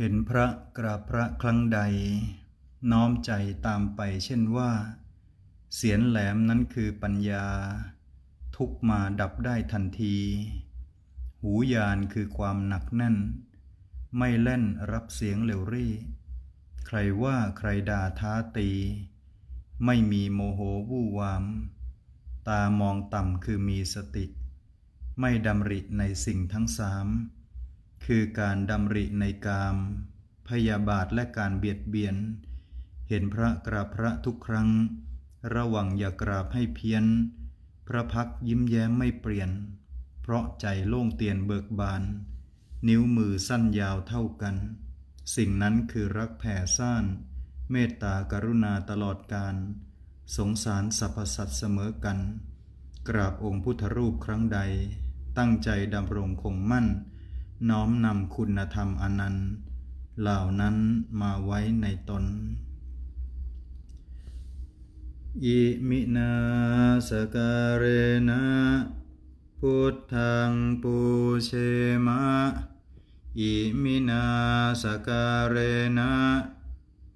เห็นพระกราบพระครั้งใด น้อมใจตามไปเช่นว่า เสียนแหลมนั้นคือปัญญา ทุกมาดับได้ทันที หูยานคือความหนักแน่น ไม่เล่นรับเสียงเร็วรี่ ใครว่าใครด่าท้าตี ไม่มีโมโหวู่วาม ตามองต่ำคือมีสติ ไม่ดำริในสิ่งทั้งสาม คือการดำริในกาม พยาบาทและการเบียดเบียน เห็นพระกราบพระทุกครั้ง ระวังอย่ากราบให้เพี้ยน พระพักยิ้มแย้มไม่เปลี่ยน เพราะใจโล่งเตียนเบิกบาน นิ้วมือสั้นยาวเท่ากัน สิ่งนั้นคือรักแผ่ซ่าน เมตตากรุณาตลอดการ สงสารสรรพสัตว์เสมอกัน กราบองค์พุทธรูปครั้งใด ตั้งใจดำรงคงมั่น น้อมนำคุณธรรมอนันต์เหล่านั้นมาไว้ในตนอิมินาสการเรนะพุทธังปูเชมะอิมินาสการเรนะ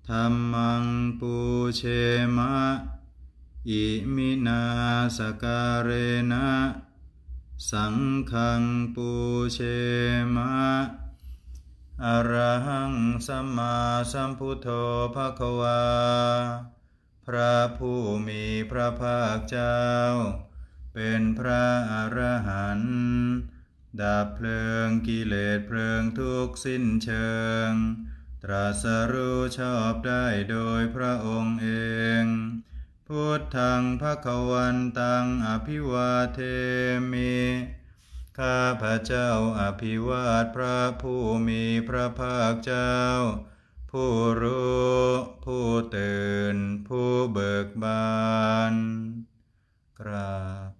ธรรมังปูเชมะอิมินาสการเรนะ สังฆังปูเชมะอรหังสัมมาสัมพุทโธภะคะวา พระผู้มีพระภาคเจ้า เป็นพระอรหันต์ดับเพลิงกิเลสเพลิงทุกข์สิ้นเชิง ตรัสรู้ชอบได้โดยพระองค์เอง พุทธังภควันตังอภิวาเทมิข้าพระเจ้าอภิวาทพระผู้มีพระภาคเจ้า ผู้รู้ผู้ตื่น ผู้เบิกบานกราบ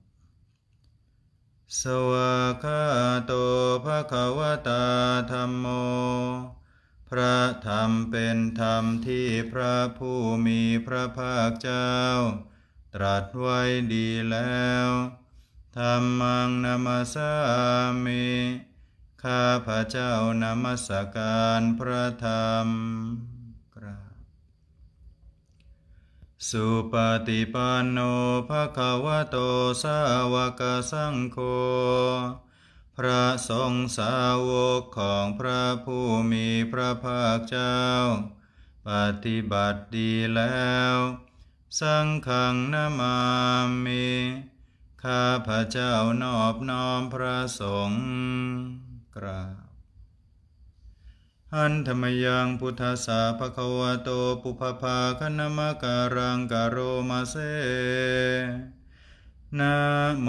สวากาโตภะคะวตาธรรมโม พระธรรมเป็นธรรมที่พระผู้มีพระภาคเจ้า ตรัสไว้ดีแล้วธรรมังนามาสามิข้าพระเจ้านมัสการพระธรรมกราบสุปฏิปันโนภะคะวะโตสาวกสังโฆ ระสงฆ์สาวกของพระผู้มีพระภาคเจ้า ปฏิบัติดีแล้ว สังฆังนามามิข้าพระเจ้านอบน้อมพระสงฆ์กราบหันธรรมยังพุทธสาภควโตปุพพาคณมการังกโรมาเซ นะโม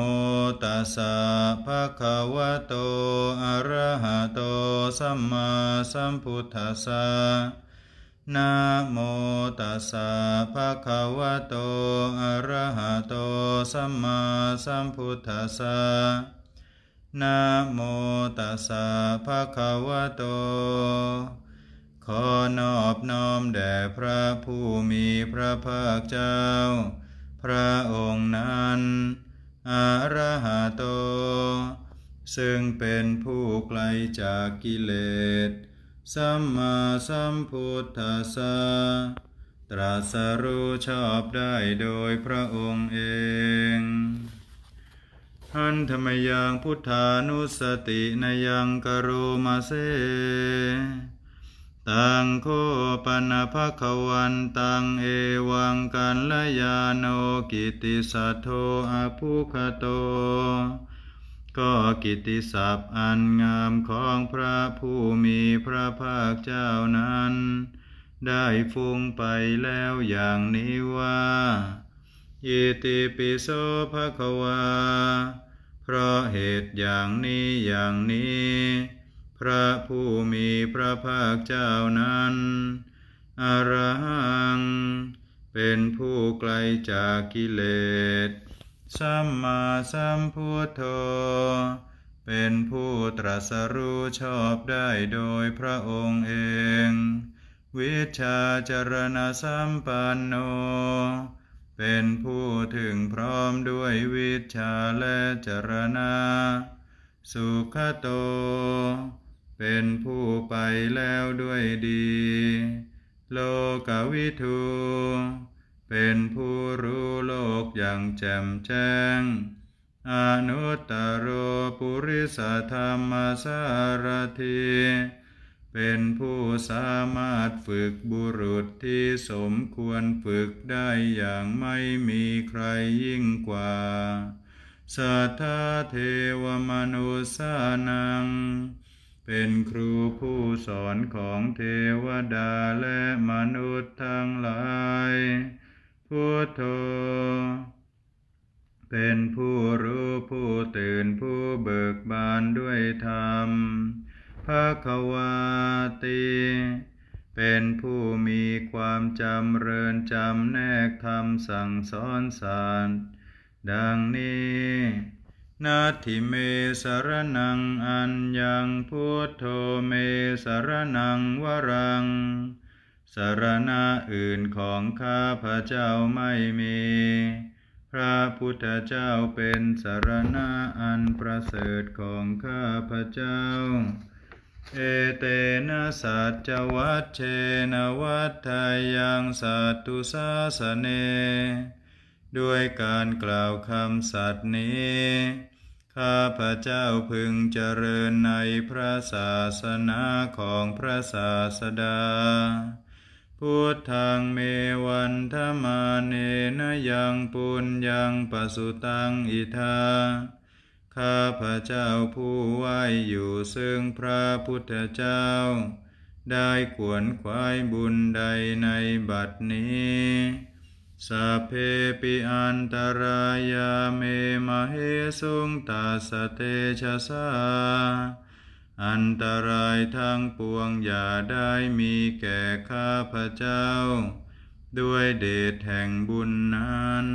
ตัสสะภะคะวะโต อะระหะโต สัมมาสัมพุทธัสสะนะโมตัสสะภะคะวะโต อะระหะโต สัมมาสัมพุทธัสสะนะโมตัสสะภะคะวะโต ขอนอบน้อมแด่พระผู้มีพระภาคเจ้า พระองค์นั้นอาระหะโต ซึ่งเป็นผู้ไกลจากกิเลส สัมมาสัมพุทธัสสะตรัสรู้ชอบได้โดยพระองค์เองหันธรรมยังพุทธานุสตินยังกโรมาเซ ตังโคปนะภะคะวันตังเอวังกันลยาโนกิติสัทโธอภุคโต ก็กิตติศัพท์อันงามของพระผู้มีพระภาคเจ้านั้น ได้ฟุ้งไปแล้วอย่างนี้ว่าอิติปิโสภะคะวา เพราะเหตุอย่างนี้อย่างนี้ พระผู้มีพระภาคเจ้านั้นอรหัง เป็นผู้ไกลจากกิเลส สัมมาสัมพุทโธ เป็นผู้ตรัสรู้ชอบได้โดยพระองค์เอง วิชาจารณสัมปันโน เป็นผู้ถึงพร้อมด้วยวิชาและจรณะสุขโต เป็นผู้ไปแล้วด้วยดี โลกวิทูเป็นผู้รู้โลกอย่างแจ่มแจ้ง อนุตตรปุริสธรรมสารทีเป็นผู้สามารถฝึกบุรุษที่สมควรฝึกได้อย่างไม่มีใครยิ่งกว่า สัทธาเทวมนุสานัง เป็นครูผู้สอนของเทวดาและมนุษย์ทั้งหลายพุทโธ เป็นผู้รู้ผู้ตื่นผู้เบิกบานด้วยธรรมภาควาติ เป็นผู้มีความจำเริญจำแนกธรรมสั่งสอนสารดังนี้ นาทิเมสรนังอัญญังพุทโธเมสรนังวรัง สารณะอื่นของข้าพระเจ้าไม่มี พระพุทธเจ้าเป็นสารณะอันประเสริฐของข้าพระเจ้า เอเตนะสัจวัชเชนวัฏทายังสัตตุสาสเน ด้วยการกล่าวคำสัตย์นี้ ข้าพระเจ้าพึงเจริญในพระศาสนาของพระศาสดา พุทธังเมวันธมาเนนยังปุญญังปสุตังอิทาข้าพระเจ้าผู้ไหวอยู่ซึ่งพระพุทธเจ้า ได้ขวนขวายบุญใดในบัดนี้ สัพเพปิอันตรายาเมมเหสุงตาสเตชะสาอันตรายทั้งปวงอย่าได้มีแก่ข้าพระเจ้า ด้วยเดชแห่งบุญนั้น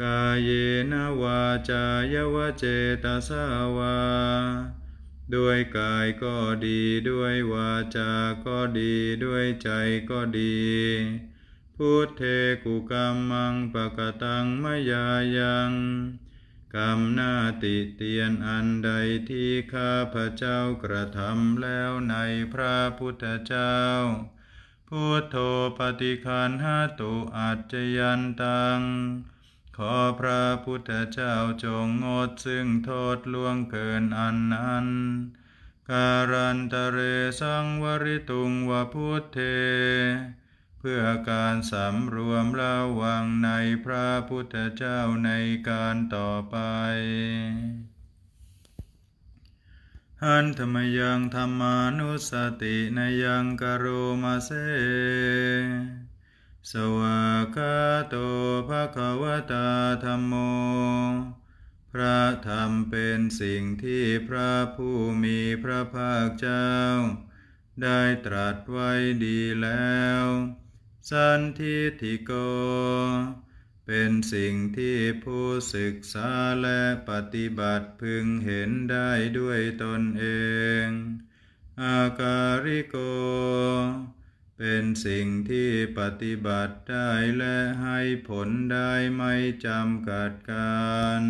กายเยนวาจายวเจตสาวา ด้วยกายก็ดีด้วยวาจาก็ดีด้วยใจก็ดี พุทเทกุกรรมังปะกตังมยายังกรรมหน้าติเตียนอันใดที่ข้าพระเจ้ากระทำแล้วในพระพุทธเจ้า พุทโธปฏิคันหาตุอัจจยันตัง ขอพระพุทธเจ้าจงงดซึ่งโทษล่วงเกินอันนั้น การันตะเรสังวริตุงวพุทเท เพื่อการสำรวมระวังในพระพุทธเจ้าในการต่อไปหันธรรมยังธรรมานุสตินยังกโรมาเซ สวากาโตภะคะวตาธรรมโม พระธรรมเป็นสิ่งที่พระผู้มีพระภาคเจ้า ได้ตรัสไว้ดีแล้ว สันทิฏิโก เป็นสิ่งที่ผู้ศึกษาและปฏิบัติพึงเห็นได้ด้วยตนเอง อาการิโก เป็นสิ่งที่ปฏิบัติได้และให้ผลได้ไม่จำกัดการ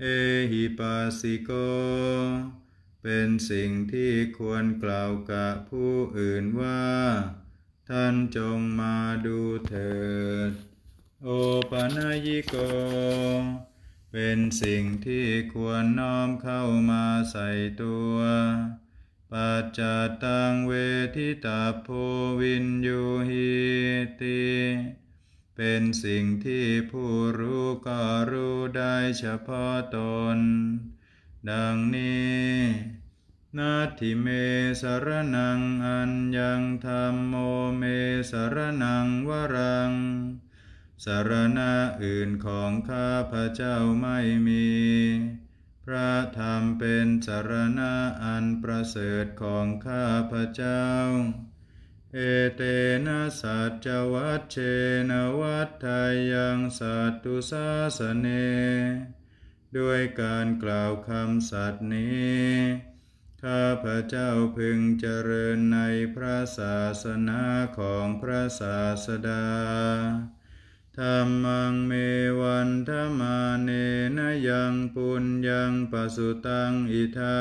เอหิปัสสิโกเป็นสิ่งที่ควรกล่าวกับผู้อื่นว่า ท่านจงมาดูเถิด โอปะนยิโก เป็นสิ่งที่ควรน้อมเข้ามาใส่ตัว ปัจจตังเวทิตาโพวินยูหิติเป็นสิ่งที่ผู้รู้ก็รู้ได้เฉพาะตน ดังนี้ นาทิเมสรนังอัญญังธรรมโมเมสรนังวรัง สารณะอื่นของข้าพระเจ้าไม่มี พระธรรมเป็นสารณะอันประเสริฐของข้าพระเจ้า เอเตนะสัจวัชเชนวัฏทายังสัตตุสาสเน ด้วยการกล่าวคำสัตย์นี้ ข้าพระเจ้าพึงเจริญในพระศาสนาของพระศาสดาธรรมังเมวันธรรมาเนนยังปุญญังปสุตังอิทา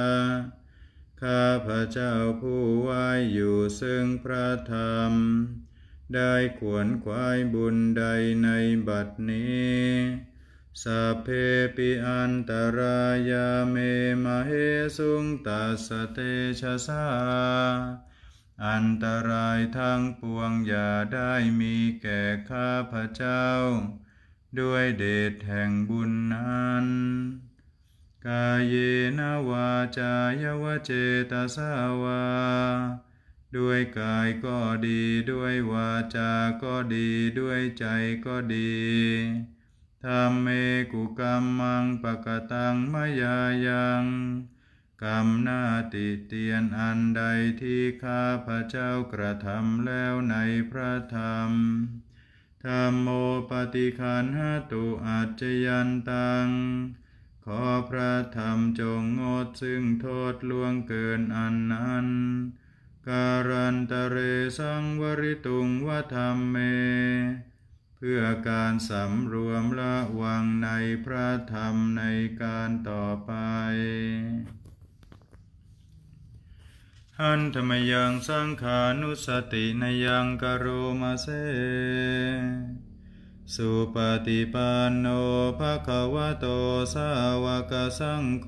ข้าพระเจ้าผู้ไว้อยู่ซึ่งพระธรรม ได้ขวนขวายบุญใดในบัดนี้ สัพเพปิอันตรายาเมมาเหสุงตัสเตชะสาอันตรายทั้งปวงอย่าได้มีแก่ข้าพระเจ้า ด้วยเดชแห่งบุญนั้น กายเยนวาจายวเจตสาวา ด้วยกายก็ดีด้วยวาจาก็ดีด้วยใจก็ดี ธรรมเมกุกรรมังปะกตังมายายังกรรมหน้าติเตียนอันใดที่ข้าพระเจ้ากระทำแล้วในพระธรรมธรรมโมปฏิคันหาตุอาจจยันตัง ขอพระธรรมจงงดซึ่งโทษล่วงเกินอันนั้น การันตเรสังวริตุงวธรรมเม พื่อการสำรวมละวังในพระธรรมในการต่อไป หันธรรมยังสังขานุสตินยังกโรมาเซ สุปฏิปันโนภะคะวะโตสาวกสังโฆ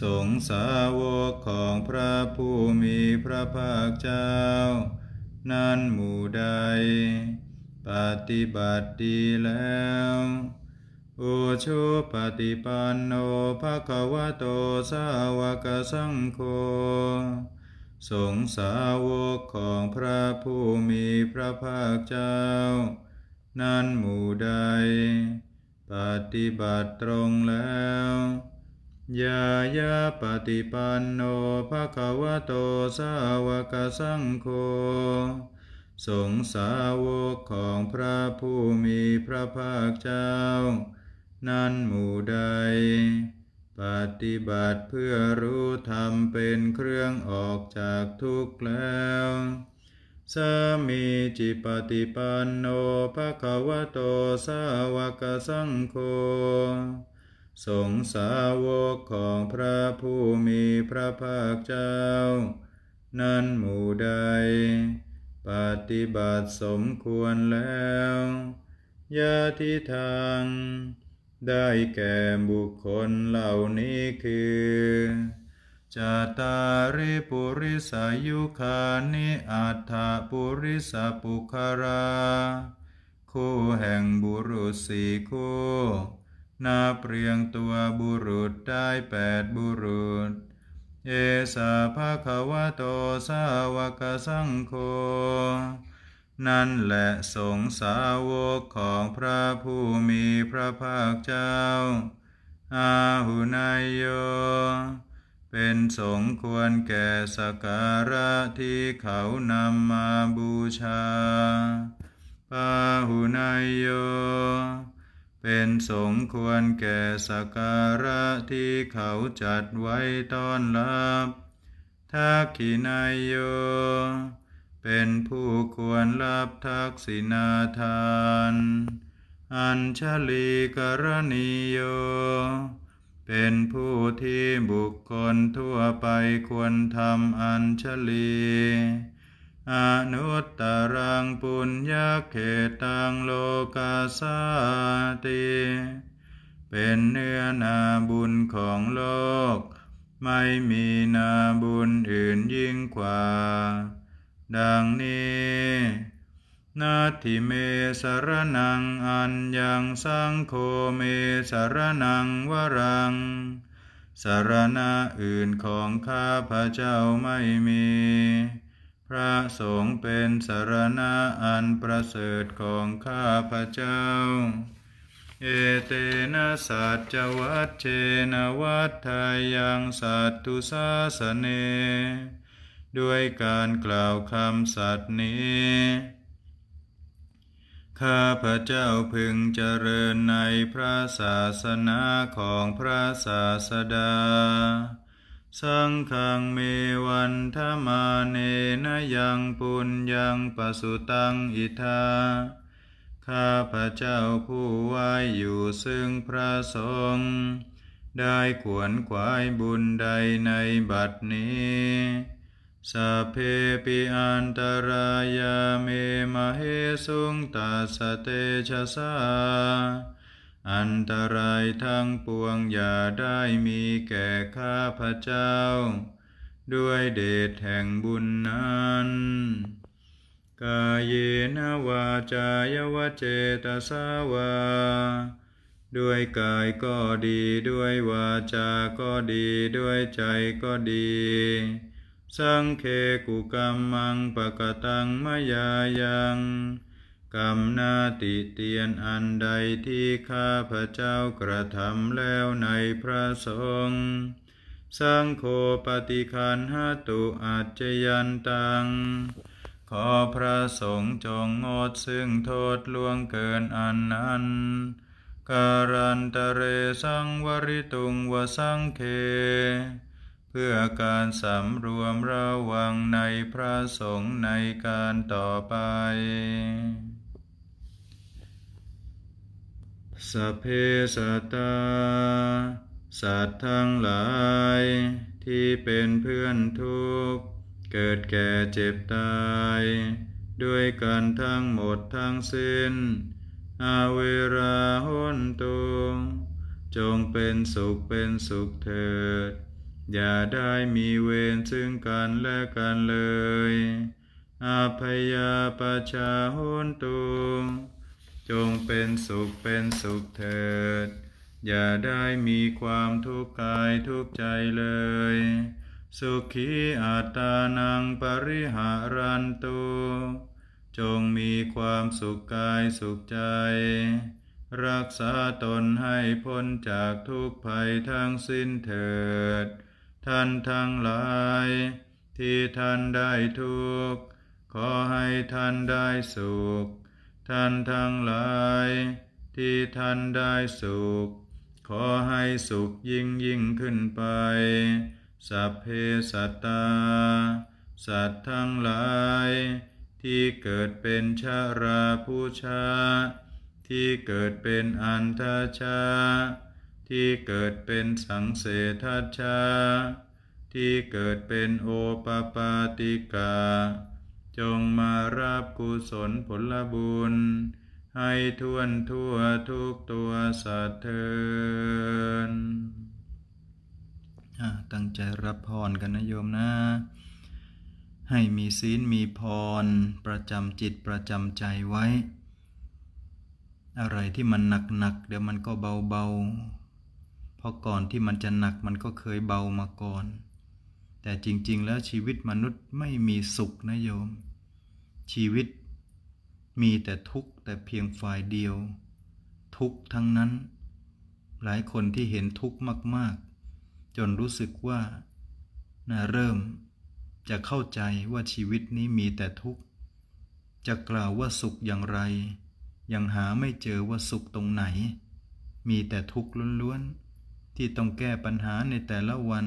สงฆ์สาวกของพระผู้มีพระภาคเจ้า นั้นหมู่ใด ปฏิบัติดีแล้วโอโชปฏิปันโนภะคะวะโตสาวกสังโฆสงสาวกของพระผู้มีพระภาคเจ้า นั้นหมู่ใด ปฏิบัติตรงแล้วยายาปฏิปันโนภะคะวะโตสาวกสังโฆ สงสาวกของพระผู้มีพระภาคเจ้า นั้นหมู่ใด ปฏิบัติเพื่อรู้ธรรมเป็นเครื่องออกจากทุกข์แล้วสามีจิปฏิปันโนภะคะวะโตสาวกสังโฆสงสาวกของพระผู้มีพระภาคเจ้า นั้นหมู่ใด ปฏิบัติสมควรแล้วยาทิทาง ได้แก่บุคคลเหล่านี้คือจาตาริปุริสายุคานิอัฏฐปุริสปุคารา คู่แห่งบุรุษสี่คู่ นาเปรียงตัวบุรุษได้แปดบุรุษ เอสาภาควะโตสาวกสังโฆ นั่นแหละสงสาวกของพระผู้มีพระภาคเจ้า อาหุนายโย เป็นสงควรแก่สักการะที่เขานำมาบูชา ปาหุนายโย เป็นสงควรแก่สักการะที่เขาจัดไว้ต้อนรับทักขินายโย เป็นผู้ควรรับทักษินาทาน อัญชลีกรณีโย เป็นผู้ที่บุคคลทั่วไปควรทำอัญชลี อนุตตรังปุญญาเขตังโลกาสาติเป็นเนื้อนาบุญของโลก ไม่มีนาบุญอื่นยิ่งกว่า ดังนี้นาทิเมสรนังอันยังสังโฆเมสรนังวรัง สารณะอื่นของข้าพระเจ้าไม่มี พระสงฆ์เป็นสารณะอันประเสริฐของข้าพระเจ้า เอเตนะสัจจวัชเชนะวัฏทายังสัตตุสาสเน ด้วยการกล่าวคำสัตย์นี้ข้าพระเจ้าพึงเจริญในพระศาสนาของพระศาสดา สังฆังเมวันธมาเนนะยังปุญญังปสุตังอิทาข้าพระเจ้าผู้ไว้อยู่ซึ่งพระสงฆ์ได้ขวนขวายบุญใดในบัดนี้สัพเพปิอันตรายาเมมาเหสุงตัสเตชะสา อันตรายทั้งปวงอย่าได้มีแก่ข้าพเจ้า ด้วยเดชแห่งบุญนั้น กายเยนวาจายวเจตสาวา ด้วยกายก็ดีด้วยวาจาก็ดีด้วยใจก็ดี สังเคกุกรรมังปะกตังมยายัง กรรมนาติเตียนอันใดที่ข้าพระเจ้ากระทำแล้วในพระสงฆ์สังโฆปฏิคันหตุอาจยันตัง ขอพระสงฆ์จงงดซึ่งโทษล่วงเกินอันนั้น การันตเรสังวริตุงวสังเค เพื่อการสำรวมระวังในพระสงฆ์ในการต่อไป สัพเพสัตตา สัตว์ทั้งหลาย ที่เป็นเพื่อนทุกข์ เกิดแก่เจ็บตาย ด้วยกันทั้งหมดทั้งสิ้น อาเวราหนตุจงเป็นสุขเป็นสุขเถิด อย่าได้มีเวรซึ่งกันและกันเลยอาพยาปชาหนตุ จงเป็นสุขเป็นสุขเถิด อย่าได้มีความทุกข์กายทุกข์ใจเลย สุขีอัตานังปริหารันตุจงมีความสุขกายสุขใจ รักษาตนให้พ้นจากทุกภัยทั้งสิ้นเถิด ท่านทั้งหลาย ที่ท่านได้ทุกข์ขอให้ท่านได้สุข ท่านทั้งหลาย ที่ท่านได้สุข ขอให้สุขยิ่งยิ่งขึ้นไป สัพเพสัตตา สัตว์ทั้งหลาย ที่เกิดเป็นชาราผู้ชา ที่เกิดเป็นอันทชา ที่เกิดเป็นสังเสทัชชาที่เกิดเป็นโอปปาติกา จงมารับกุศลผลบุญ ให้ทวนทั่วทุกตัวสัตว์เทินอ่าตั้งใจรับพรกันนะโยมนะ ให้มีศีลมีพร ประจำจิตประจำใจไว้ อะไรที่มันหนักๆเดี๋ยวมันก็เบาๆเพราะก่อนที่มันจะหนักมันก็เคยเบามาก่อนแต่จริงๆ แล้วชีวิตมนุษย์ไม่มีสุขนะโยม ชีวิต มีแต่ทุกข์แต่เพียงฝ่ายเดียว ทุกข์ทั้งนั้น หลายคนที่เห็นทุกข์มาก ๆ จนรู้สึกว่าน่าเริ่ม จะเข้าใจว่าชีวิตนี้มีแต่ทุกข์ จะกล่าวว่าสุขอย่างไร ยังหาไม่เจอว่าสุขตรงไหน มีแต่ทุกข์ล้วนๆ ที่ต้องแก้ปัญหาในแต่ละวัน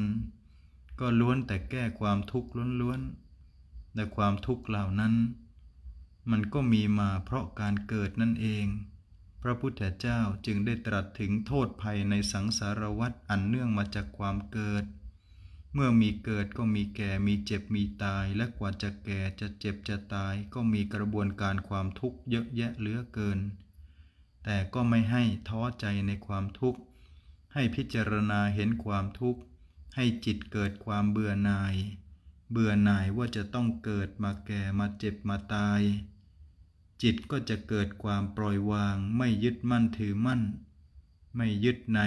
ก็ล้วนแต่แก้ความทุกข์ล้วนๆแต่ความทุกข์เหล่านั้น มันก็มีมาเพราะการเกิดนั่นเอง พระพุทธเจ้าจึงได้ตรัสถึงโทษภัยในสังสารวัฏอันเนื่องมาจากความเกิด เมื่อมีเกิดก็มีแก่มีเจ็บมีตาย และกว่าจะแก่จะเจ็บจะตาย ก็มีกระบวนการความทุกข์เยอะแยะเหลือเกิน แต่ก็ไม่ให้ท้อใจในความทุกข์ ให้พิจารณาเห็นความทุกข์ ให้จิตเกิดความเบื่อหน่าย เบื่อหน่ายว่าจะต้องเกิดมาแก่มาเจ็บมาตาย จิตก็จะเกิดความปล่อยวางไม่ยึดมั่นถือมั่น ไม่ยึดใน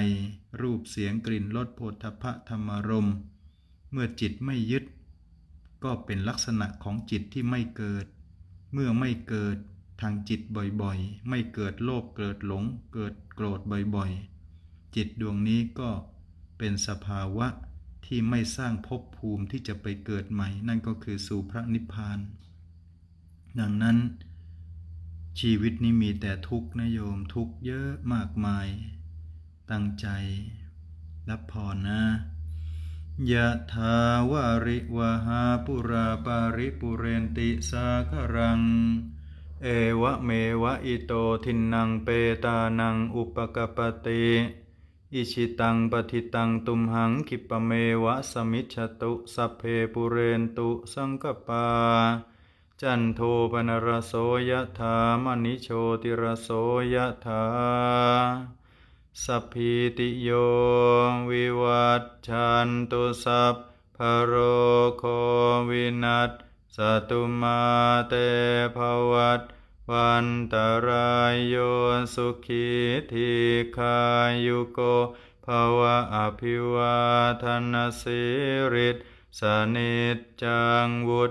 รูปเสียงกลิ่นรสโผฏฐัพะธรรมรม เมื่อจิตไม่ยึด ก็เป็นลักษณะของจิตที่ไม่เกิด เมื่อไม่เกิดทางจิตบ่อยๆ ไม่เกิดโลภเกิดหลง เกิดโกรธบ่อยๆ จิตดวงนี้ก็เป็นสภาวะที่ไม่สร้างภพภูมิที่จะไปเกิดใหม่ นั่นก็คือสู่พระนิพพาน ดังนั้น ชีวิตนี้มีแต่ทุกข์นะโยมทุกข์เยอะมากมาย ตั้งใจรับพรนะยะถาวาริวหาปุราปาริปุเรนติสาครัง เอวะเมวะอิโตทินังเปตานังอุปกปปติอิชิตังปฏิตังตุมหังคิปะเมวะสมิจฉตุสัพเพปุเรนตุสังกปา จันโทปนรโสยถามณิโชติรโสยถาสัพพิติโยวิวัตชันตุสัพพะโรโควินัสสตุมาเตภวัตวันตรายโยสุขีทีขายุโกภวะอภิวาทนสิริสนิจจังวุ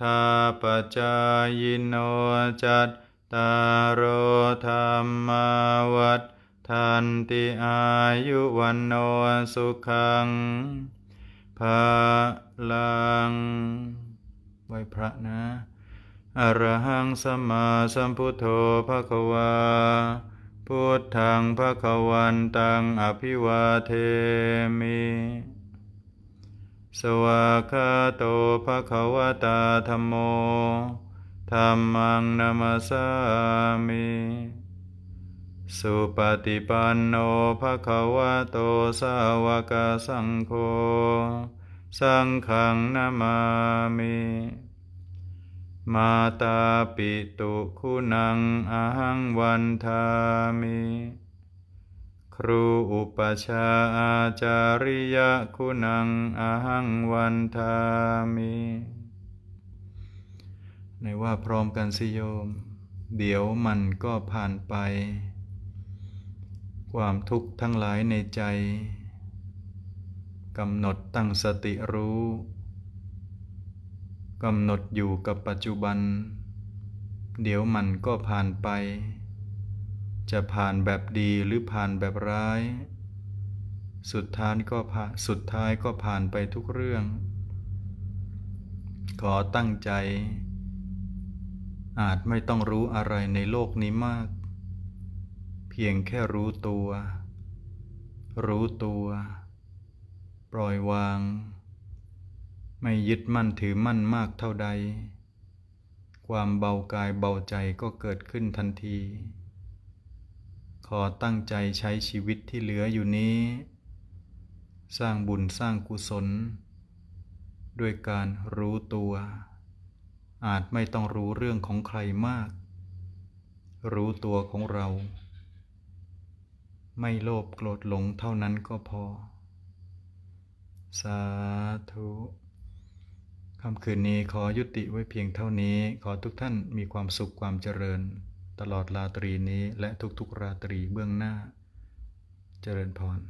ธาปจายโนจัตตารโอธรรมาวัฏทันติอายุวันโนสุขังภาลังไหวพระนะอรหังสัมมาสัมพุทโธภะคะวาพุทธังภะคะวันตังอภิวาเทมิ สวากขาโตภะคะวะตาธัมโมธัมมังนามาสามิสุปฏิปันโนภะคะวะโตสาวกสังโฆสังฆังนามามิมาตาปิตุคุณังอหังวันทามิ ครูอุปชฌาย์อาจาริยคุณังอหังวันทามิในว่าพร้อมกันสิโยม เดี๋ยวมันก็ผ่านไป ความทุกข์ทั้งหลายในใจกำหนดตั้งสติรู้กำหนดอยู่กับปัจจุบัน เดี๋ยวมันก็ผ่านไป จะผ่านแบบดีหรือผ่านแบบร้าย สุดท้ายก็ผ่านสุดท้ายก็ผ่านไปทุกเรื่อง ขอตั้งใจ อาจไม่ต้องรู้อะไรในโลกนี้มาก เพียงแค่รู้ตัว รู้ตัว ปล่อยวาง ไม่ยึดมั่นถือมั่นมากเท่าใด ความเบากายเบาใจก็เกิดขึ้นทันที ขอตั้งใจใช้ชีวิตที่เหลืออยู่นี้ สร้างบุญสร้างกุศล ด้วยการรู้ตัว อาจไม่ต้องรู้เรื่องของใครมาก รู้ตัวของเรา ไม่โลภโกรธหลงเท่านั้นก็พอ สาธุค่ำคืนนี้ขอยุติไว้เพียงเท่านี้ ขอทุกท่านมีความสุขความเจริญ ตลอดราตรีนี้และทุกๆราตรีเบื้องหน้า เจริญพร